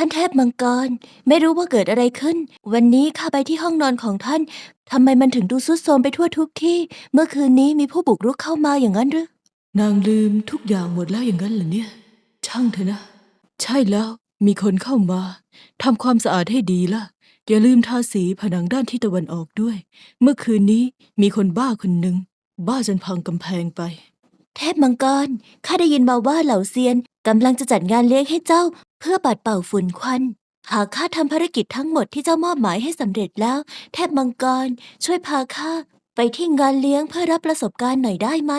ท่านเทพมังกร ไม่รู้ว่าเกิดอะไรขึ้น วันนี้ข้าไปที่ห้องนอนของท่านทำไมมันถึงดูซุดโทรมไปทั่วทุกที่ เมื่อคืนนี้มีผู้บุกรุกเข้ามาอย่างนั้นหรือนางลืมทุกอย่างหมดแล้วอย่างนั้นเหรอเนี่ย ช่างเถอะนะ ใช่แล้วมีคนเข้ามาทำความสะอาดให้ดีล่ะ อย่าลืมทาสีผนังด้านทิศตะวันออกด้วย เมื่อคืนนี้มีคนบ้าคนหนึ่งบ้าจนพังกำแพงไป เทพมังกรข้าได้ยินมาว่าเหล่าเซียน กำลังจะจัดงานเลี้ยงให้เจ้า เพื่อปัดเป่าฝุ่นควัน หากข้าทำภารกิจทั้งหมดที่เจ้ามอบหมายให้สำเร็จแล้ว เทพมังกร ช่วยพาข้าไปที่งานเลี้ยงเพื่อรับประสบการณ์หน่อยได้ไหม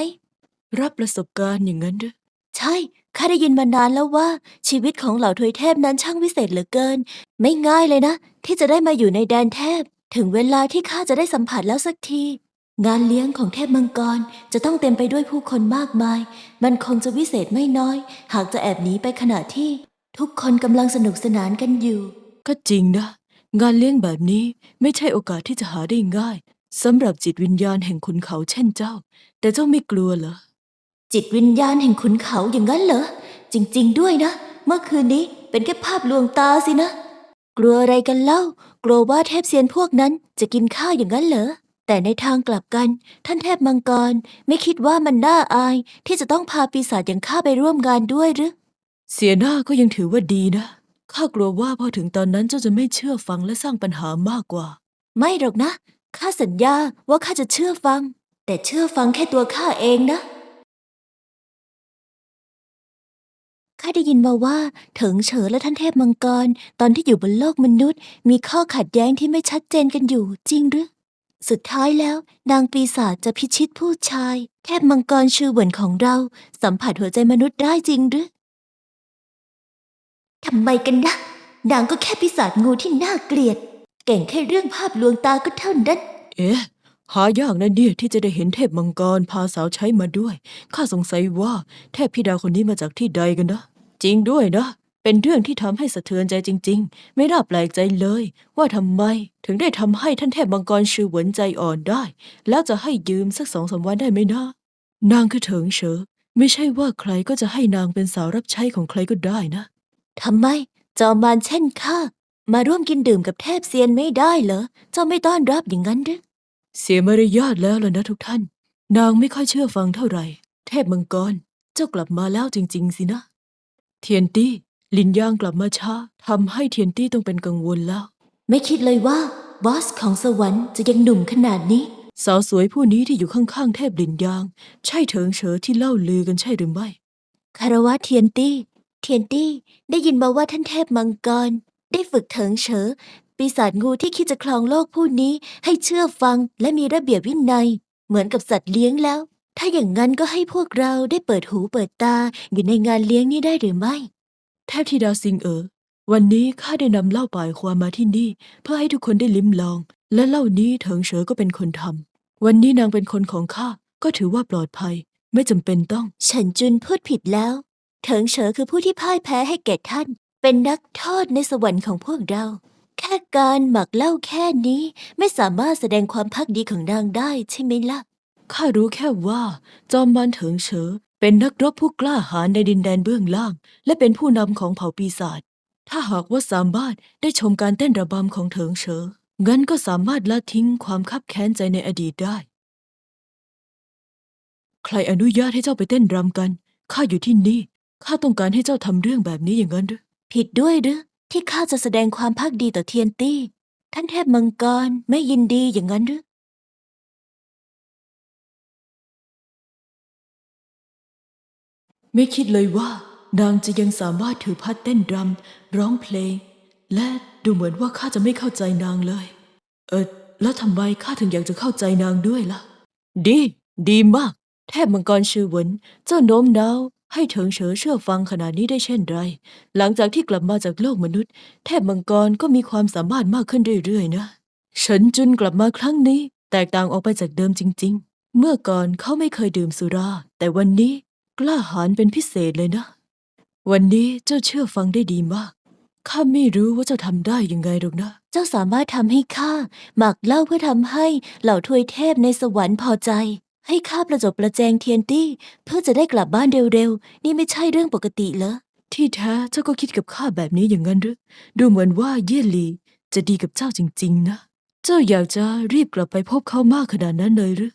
รับประสบการณ์อย่างนั้นด้วยใช่ ข้าได้ยินมานานแล้วว่า ชีวิตของเหล่าทวยเทพนั้นช่างวิเศษเหลือเกิน ไม่ง่ายเลยนะ ที่จะได้มาอยู่ในแดนเทพ ถึงเวลาที่ข้าจะได้สัมผัสแล้วสักที งานเลี้ยงของเทพมังกรจะต้องเต็มไปด้วยผู้คนมากมาย มันคงจะวิเศษไม่น้อย หากจะแอบหนีไปขณะที่ ทุกคนกำลังสนุกสนานกันอยู่ ก็จริงนะ งานเลี้ยงแบบนี้ไม่ใช่โอกาสที่จะหาได้ง่ายสำหรับจิตวิญญาณแห่งขุนเขาเช่นเจ้า แต่เจ้าไม่กลัวเหรอ จิตวิญญาณแห่งขุนเขาอย่างนั้นเหรอ จริง ๆ ด้วยนะ เมื่อคืนนี้เป็นแค่ภาพลวงตาสินะ กลัวอะไรกันเล่า กลัวว่าเทพเซียนพวกนั้นจะกินข้าวอย่างนั้นเหรอ แต่ในทางกลับกัน ท่านเทพมังกรไม่คิดว่ามันน่าอาย ที่จะต้องพาปีศาจอย่างข้าไปร่วมงานด้วยหรือ เสียหน้าก็ยังถือว่าดีนะ ข้ากลัวว่าพอถึงตอนนั้นเจ้าจะไม่เชื่อฟังและสร้างปัญหามากกว่า ไม่หรอกนะ ข้าสัญญาว่าข้าจะเชื่อฟัง แต่เชื่อฟังแค่ตัวข้าเองนะ ข้าได้ยินมาว่าเถิงเฉอและท่านเทพมังกร ตอนที่อยู่บนโลกมนุษย์ มีข้อขัดแย้งที่ไม่ชัดเจนกันอยู่จริงหรือ สุดท้ายแล้ว นางปีศาจจะพิชิตผู้ชายเทพมังกรชื่อเหวินของเรา สัมผัสหัวใจมนุษย์ได้จริงหรือทำไมกันนะ นางก็แค่ปีศาจงูที่น่าเกลียด เก่งแค่เรื่องภาพลวงตาก็เท่านั้น เอ๊ะ หายากนะเนี่ยที่จะได้เห็นเทพมังกรพาสาวใช้มาด้วย ข้าสงสัยว่าเทพธิดาคนนี้มาจากที่ใดกันนะ จริงด้วยนะ เป็นเรื่องที่ทำให้สะเทือนใจจริง ๆ ไม่น่าแปลกใจเลย ว่าทำไมถึงได้ทำให้ท่านเทพมังกรชื่อหวนใจอ่อนได้ แล้วจะให้ยืมสักสองสามวันได้ไหมนะ นางคือเถิงเฉอไม่ใช่ว่าใครก็จะให้นางเป็นสาวรับใช้ของใครก็ได้นะ ทำไม จอมมารเช่นข้ามาร่วมกินดื่มกับเทพเซียนไม่ได้เหรอ เจ้าไม่ต้อนรับอย่างนั้นหรือ เสียมารยาทแล้วล่ะนะทุกท่าน นางไม่ค่อยเชื่อฟังเท่าไหร่ เทพมังกร เจ้ากลับมาแล้วจริง ๆ สินะ เทียนตี้ ลินยางกลับมาช้าทำให้เทียนตี้ต้องเป็นกังวลแล้ว ไม่คิดเลยว่าบอสของสวรรค์จะยังหนุ่มขนาดนี้ สาวสวยผู้นี้ที่อยู่ข้างๆ เทพลินยาง ใช่เถิงเฉอที่เล่าลือกันใช่หรือไม่ คารวะเทียนตี้ เทียนตี้ได้ยินมาว่าท่านเทพมังกร ได้ฝึกเถิงเฉอ ปีศาจงูที่คิดจะครองโลกผู้นี้ให้เชื่อฟังและมีระเบียบวินัย เหมือนกับสัตว์เลี้ยงแล้ว ถ้าอย่างนั้นก็ให้พวกเราได้เปิดหูเปิดตาอยู่ในงานเลี้ยงนี้ได้หรือไม่ เทพธิดาซิงเอ๋อวันนี้ข้าได้นำเหล้าป่ายความมาที่นี่ เพื่อให้ทุกคนได้ลิ้มลอง และเหล้านี้เถิงเฉอก็เป็นคนทำวันนี้นางเป็นคนของข้าก็ถือว่าปลอดภัย ไม่จำเป็นต้องเฉินจุนพูดผิดแล้ว เถิงเฉอคือผู้ที่พ่ายแพ้ให้แก่ท่าน เป็นนักโทษในสวรรค์ของพวกเรา แค่การหมักเหล้าแค่นี้ไม่สามารถแสดงความพักดีของนางได้ใช่ไหมล่ะ ข้ารู้แค่ว่า จอมมารเถิงเฉอ เป็นนักรบผู้กล้าหาญในดินแดนเบื้องล่าง และเป็นผู้นำของเผ่าปีศาจ ถ้าหากว่าสามารถได้ชมการเต้นระบำของเถิงเฉอ งั้นก็สามารถละทิ้งความคับแค้นใจในอดีตได้ ใครอนุญาตให้เจ้าไปเต้นรำกัน ข้าอยู่ที่นี่ ข้าต้องการให้เจ้าทำเรื่องแบบนี้อย่างนั้นหรือผิดด้วยหรือที่ข้าจะแสดงความพักดีต่อเทียนตี้ ท่านเทพมังกรไม่ยินดีอย่างนั้นหรือ ไม่คิดเลยว่านางจะยังสามารถถือพัดเต้นรำร้องเพลง และดูเหมือนว่าข้าจะไม่เข้าใจนางเลย เออแล้วทำไมข้าถึงอยากจะเข้าใจนางด้วยล่ะ ดี ดีมาก แทบมังกรชื่อหวนเจ้าโน้มน้าวให้เถิงเฉอเชื่อฟังขนาดนี้ได้เช่นไร หลังจากที่กลับมาจากโลกมนุษย์ แทบมังกรก็มีความสามารถมากขึ้นเรื่อยๆนะฉินจุนกลับมาครั้งนี้ แตกต่างออกไปจากเดิมจริง ๆ เมื่อก่อนเขาไม่เคยดื่มสุรา แต่วันนี้ กล้าหาญเป็นพิเศษเลยนะ วันนี้เจ้าเชื่อฟังได้ดีมาก ข้าไม่รู้ว่าเจ้าทำได้ยังไงหรอกนะ เจ้าสามารถทำให้ข้าหมักเหล้าเพื่อทำให้เหล่าทวยเทพในสวรรค์พอใจ ให้ข้าประจบประแจงเทียนตี้ เพื่อจะได้กลับบ้านเร็วๆ นี่ไม่ใช่เรื่องปกติเหรอ ที่แท้เจ้าก็คิดกับข้าแบบนี้อย่างนั้นหรือ ดูเหมือนว่าเย่หลีจะดีกับเจ้าจริง ๆ นะ เจ้าอยากจะรีบกลับไปพบเขามากขนาดนั้นเลยหรือ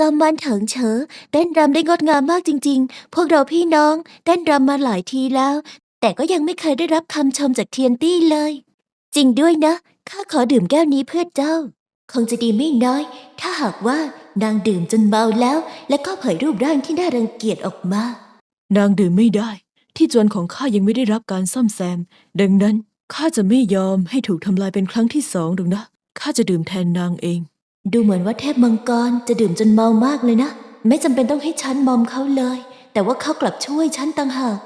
จอมวันเถิงเฉอเต้นรำได้งดงามมากจริง ๆ พวกเราพี่น้องเต้นรำมาหลายทีแล้ว แต่ก็ยังไม่เคยได้รับคำชมจากเทียนตี้เลย จริงด้วยนะ ข้าขอดื่มแก้วนี้เพื่อเจ้า คงจะดีไม่น้อย ถ้าหากว่านางดื่มจนเมาแล้ว และก็เผยรูปร่างที่น่ารังเกียจออกมา นางดื่มไม่ได้ ที่จวนของข้ายังไม่ได้รับการซ่อมแซม ดังนั้นข้าจะไม่ยอมให้ถูกทำลายเป็นครั้งที่สองหรอกนะข้าจะดื่มแทนนางเอง ดูเหมือนว่าเทพมังกรจะดื่มจนเมามากเลยนะ ไม่จำเป็นต้องให้ฉันมอมเขาเลย แต่ว่าเขากลับช่วยฉันต่างหาก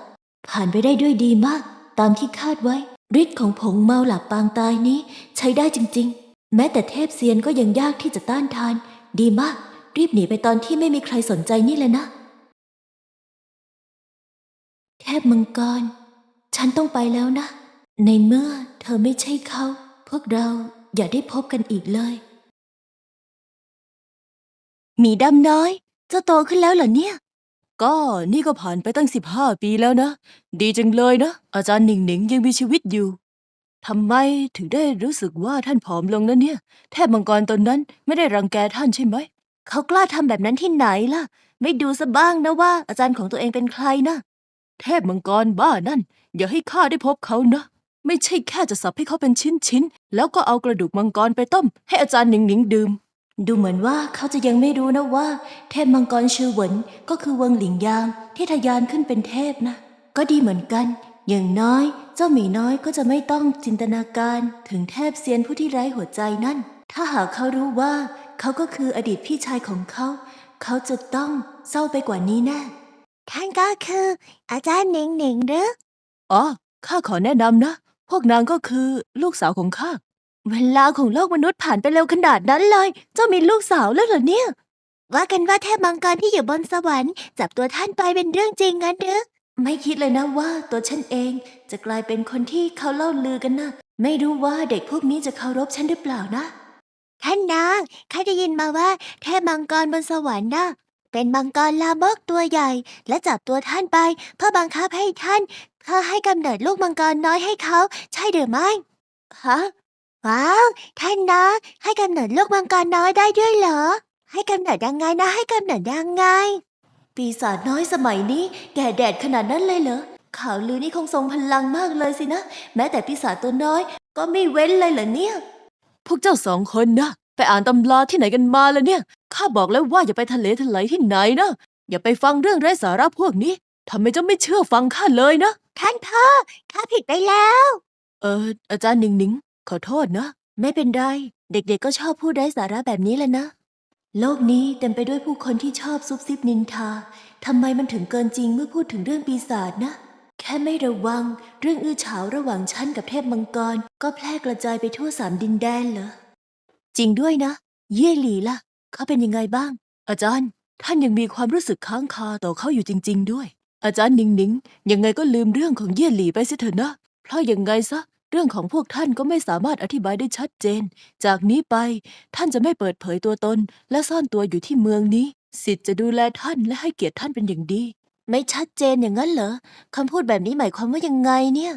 ผ่านไปได้ด้วยดีมาก ตามที่คาดไว้ฤทธิ์ของผงเมาหลับปางตายนี้ ใช้ได้จริง ๆ แม้แต่เทพเซียนก็ยังยากที่จะต้านทาน ดีมาก รีบหนีไปตอนที่ไม่มีใครสนใจนี่แหละนะ เทพมังกร ฉันต้องไปแล้วนะ ในเมื่อเธอไม่ใช่เขา พวกเราอย่าได้พบกันอีกเลย หมีดำน้อยเจ้าโตขึ้นแล้วเหรอเนี่ย ก็นี่ก็ผ่านไปตั้งสิบห้าปีแล้วนะ ดีจังเลยนะ อาจารย์หนิงหนิงยังมีชีวิตอยู่ทำไมถึงได้รู้สึกว่าท่านผอมลงนะเนี่ย แทบมังกรตนนั้นไม่ได้รังแกท่านใช่ไหม เขากล้าทำแบบนั้นที่ไหนล่ะ ไม่ดูซะบ้างนะว่า อาจารย์ของตัวเองเป็นใครนะ เทพมังกรบ้านั่น อย่าให้ข้าได้พบเขานะ ไม่ใช่แค่จะสับให้เขาเป็นชิ้นๆ แล้วก็เอากระดูกมังกรไปต้ม ให้อาจารย์หนิงหนิงดื่ม ดูเหมือนว่าเขาจะยังไม่รู้นะว่า เทพมังกรชื่อเหวินก็คือเวิงหลิงยางที่ทะยานขึ้นเป็นเทพนะ ก็ดีเหมือนกัน อย่างน้อย เจ้าหมีน้อยก็จะไม่ต้องจินตนาการถึงเทพเซียนผู้ที่ไร้หัวใจนั่น ถ้าหากเขารู้ว่าเขาก็คืออดีตพี่ชายของเขา เขาจะต้องเศร้าไปกว่านี้แน่ท่านก็คือ อาจารย์หนิงหนิงหรืออ๋อข้าขอแนะนำนะ พวกนางก็คือลูกสาวของข้า เวลาของโลกมนุษย์ผ่านไปเร็วขนาดนั้นเลย เจ้ามีลูกสาวแล้วเหรอเนี่ย ว่ากันว่าเทพมังกรที่อยู่บนสวรรค์จับตัวท่านไปเป็นเรื่องจริงงั้นหรือไม่คิดเลยนะว่าตัวฉันเองจะกลายเป็นคนที่เขาเล่าลือกันนะไม่รู้ว่าเด็กพวกนี้จะเคารพฉันหรือเปล่านะ ท่านนางข้าได้ยินมาว่าเทพมังกรบนสวรรค์นะเป็นมังกรลามกตัวใหญ่ และจับตัวท่านไป เพื่อบังคับให้ท่านเพื่อให้กำเนิดลูกมังกรน้อยให้เขา ใช่หรือไม่ฮะ ว้าว ท่านนะ ให้กำเนิดลูกมังกรน้อยได้ด้วยเหรอ ให้กำเนิดยังไงนะ ให้กำเนิดยังไง ปีศาจน้อยสมัยนี้ แก่แดดขนาดนั้นเลยเหรอ ข่าวลือนี่คงทรงพลังมากเลยสินะ แม้แต่ปีศาจตัวน้อย ก็ไม่เว้นเลยเหรอเนี่ย พวกเจ้าสองคนนะ ไปอ่านตำราที่ไหนกันมาแล้วเนี่ย ข้าบอกแล้วว่าอย่าไปทะเลทลายที่ไหนนะ อย่าไปฟังเรื่องไร้สาระพวกนี้ทำไมเจ้าไม่เชื่อฟังข้าเลยนะ ท่านพ่อข้าผิดไปแล้ว เอออาจารย์หนิงหนิง ขอโทษนะ ไม่เป็นไร เด็กๆก็ชอบพูดไร้สาระแบบนี้แหละนะ โลกนี้เต็มไปด้วยผู้คนที่ชอบซุบซิบนินทาทำไมมันถึงเกินจริงเมื่อพูดถึงเรื่องปีศาจนะ แค่ไม่ระวัง เรื่องอื้อฉาวระหว่างฉันกับเทพมังกร ก็แพร่กระจายไปทั่วสามดินแดนเหรอ จริงด้วยนะ เย่หลีล่ะ เขาเป็นยังไงบ้าง อาจารย์ ท่านยังมีความรู้สึกค้างคาต่อเขาอยู่จริง ๆ ด้วย อาจารย์นิงนิงยังไงก็ลืมเรื่องของเย่ยหลีไปสิเถอะนะ เพราะยังไงซะ เรื่องของพวกท่านก็ไม่สามารถอธิบายได้ชัดเจน จากนี้ไปท่านจะไม่เปิดเผยตัวตน และซ่อนตัวอยู่ที่เมืองนี้ สิทธิ์จะดูแลท่านและให้เกียรติท่านเป็นอย่างดี ไม่ชัดเจนอย่างนั้นเหรอคำพูดแบบนี้หมายความว่ายังไงเนี่ย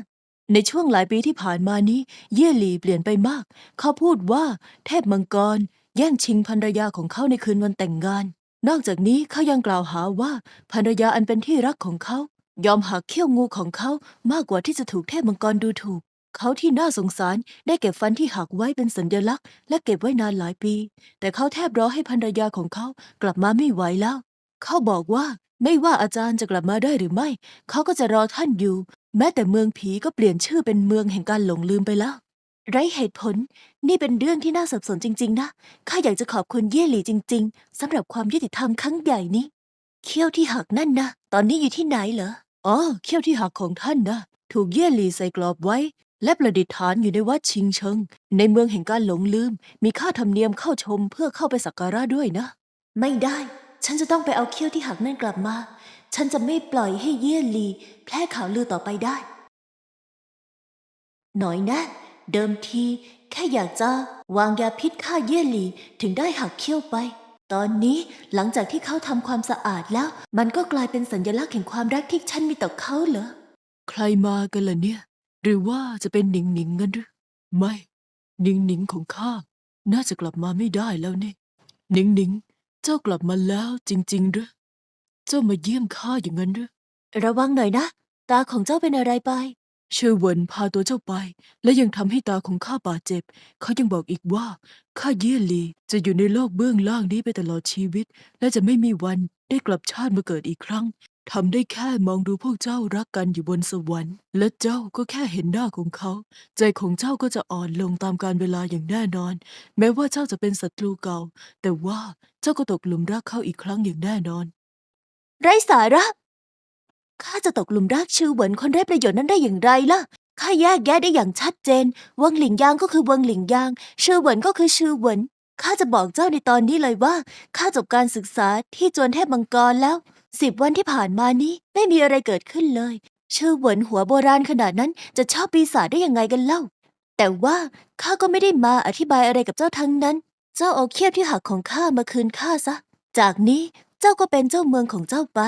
ในช่วงหลายปีที่ผ่านมานี้ เย่หลี่เปลี่ยนไปมาก เขาพูดว่า เทพมังกร แย่งชิงภรรยาของเขาในคืนวันแต่งงาน นอกจากนี้เขายังกล่าวหาว่าภรรยาอันเป็นที่รักของเขา ยอมหักเขี้ยวงูของเขามากกว่าที่จะถูกเทพมังกรดูถูก เขาที่น่าสงสารได้เก็บฟันที่หักไว้เป็นสัญลักษณ์ และเก็บไว้นานหลายปี แต่เขาแทบรอให้ภรรยาของเขากลับมาไม่ไหวแล้ว เขาบอกว่าไม่ว่าอาจารย์จะกลับมาได้หรือไม่ เขาก็จะรอท่านอยู่ แม้แต่เมืองผีก็เปลี่ยนชื่อเป็นเมืองแห่งการหลงลืมไปแล้ว ไร้เหตุผล นี่เป็นเรื่องที่น่าสับสนจริง ๆ นะ ข้าอยากจะขอบคุณเย่หลีจริง ๆสำหรับความยุติธรรมครั้งใหญ่นี้ เขี้ยวที่หักนั่นนะ ตอนนี้อยู่ที่ไหนเหรอ อ๋อ เขี้ยวที่หักของท่านนะ ถูกเย่หลีใส่กรอบไว้ และประดิษฐานอยู่ในวัดชิงเชิง ในเมืองแห่งการหลงลืม มีค่าธรรมเนียมเข้าชมเพื่อเข้าไปสักการะด้วยนะ ไม่ได้ ฉันจะต้องไปเอาเขี้ยวที่หักนั่นกลับมา ฉันจะไม่ปล่อยให้เย่หลี แพร่ข่าวลือต่อไปได้ หน่อยนะ เดิมที แค่อยากจะวางยาพิษฆ่าเย่หลีถึงได้หักเขี้ยวไป ตอนนี้หลังจากที่เขาทำความสะอาดแล้ว มันก็กลายเป็นสัญลักษณ์แห่งความรักที่ฉันมีต่อเขาเหรอ ใครมากันล่ะเนี่ย หรือว่าจะเป็นหนิงหนิงกันหรือไม่ หนิงหนิงของข้าน่าจะกลับมาไม่ได้แล้วนี่หนิงหนิงเจ้ากลับมาแล้วจริงๆหรือเจ้ามาเยี่ยมข้าอย่างนั้นหรือระวังหน่อยนะ ตาของเจ้าเป็นอะไรไปชื่อเหวินพาตัวเจ้าไป และยังทำให้ตาของข้าบาดเจ็บ เขายังบอกอีกว่าข้าเยี่ยหลีจะอยู่ในโลกเบื้องล่างนี้ไปตลอดชีวิต และจะไม่มีวันได้กลับชาติมาเกิดอีกครั้ง ทำได้แค่มองดูพวกเจ้ารักกันอยู่บนสวรรค์ และเจ้าก็แค่เห็นหน้าของเขา ใจของเจ้าก็จะอ่อนลงตามกาลเวลาอย่างแน่นอน แม้ว่าเจ้าจะเป็นศัตรูเก่า แต่ว่าเจ้าก็ตกหลุมรักเขาอีกครั้งอย่างแน่นอน ไร้สาระ ข้าจะตกหลุมรักชื่อเหวินคนได้ประโยชน์นั้นได้อย่างไรล่ะ ข้าแยกแยะได้อย่างชัดเจน วังหลิงยางก็คือวังหลิงยาง ชื่อเหวินก็คือชื่อเหวิน ข้าจะบอกเจ้าในตอนนี้เลยว่า ข้าจบการศึกษาที่จวนเทพมังกรแล้ว สิบวันที่ผ่านมานี้ไม่มีอะไรเกิดขึ้นเลย ชื่อเหวินหัวโบราณขนาดนั้นจะชอบปีศาจได้ยังไงกันเล่า แต่ว่าข้าก็ไม่ได้มาอธิบายอะไรกับเจ้าทั้งนั้น เจ้าเอาเคียบที่หักของข้ามาคืนข้าซะ จากนี้เจ้าก็เป็นเจ้าเมืองของเจ้าไป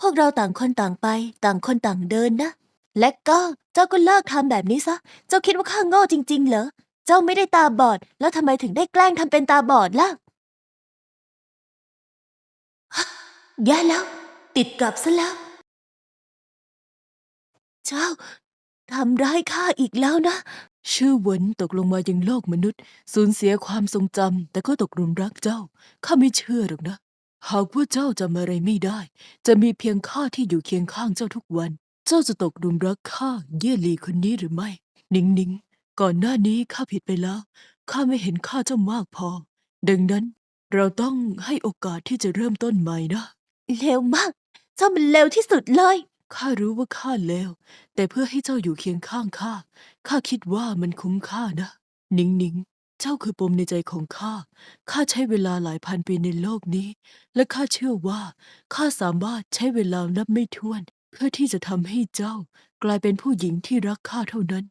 พวกเราต่างคนต่างไป ต่างคนต่างเดินนะ และก็เจ้าก็เลิกทำแบบนี้ซะ เจ้าคิดว่าข้าโง่จริง ๆ เหรอ เจ้าไม่ได้ตาบอด แล้วทำไมถึงได้แกล้งทำเป็นตาบอดล่ะฮะแย่แล้ว ติดกับซะแล้ว เจ้าทำร้ายข้าอีกแล้วนะ ชื่อเหวินตกลงมายังโลกมนุษย์ สูญเสียความทรงจำแต่ก็ตกหลุมรักเจ้า ข้าไม่เชื่อหรอกนะ หากว่าเจ้าจำอะไรไม่ได้ จะมีเพียงข้าที่อยู่เคียงข้างเจ้าทุกวัน เจ้าจะตกหลุมรักข้าเย่ยหลีคนนี้หรือไม่ นิงนิงก่อนหน้านี้ข้าผิดไปแล้ว ข้าไม่เห็นค่าเจ้ามากพอ ดังนั้นเราต้องให้โอกาสที่จะเริ่มต้นใหม่นะ เลวมาก เจ้ามันเลวที่สุดเลย ข้ารู้ว่าข้าเลว แต่เพื่อให้เจ้าอยู่เคียงข้างข้า ข้าคิดว่ามันคุ้มค่านะ นิงนิงเจ้าคือปมในใจของข้า ข้าใช้เวลาหลายพันปีในโลกนี้ และข้าเชื่อว่า ข้าสามารถใช้เวลานับไม่ถ้วน เพื่อที่จะทำให้เจ้ากลายเป็นผู้หญิงที่รักข้าเท่านั้น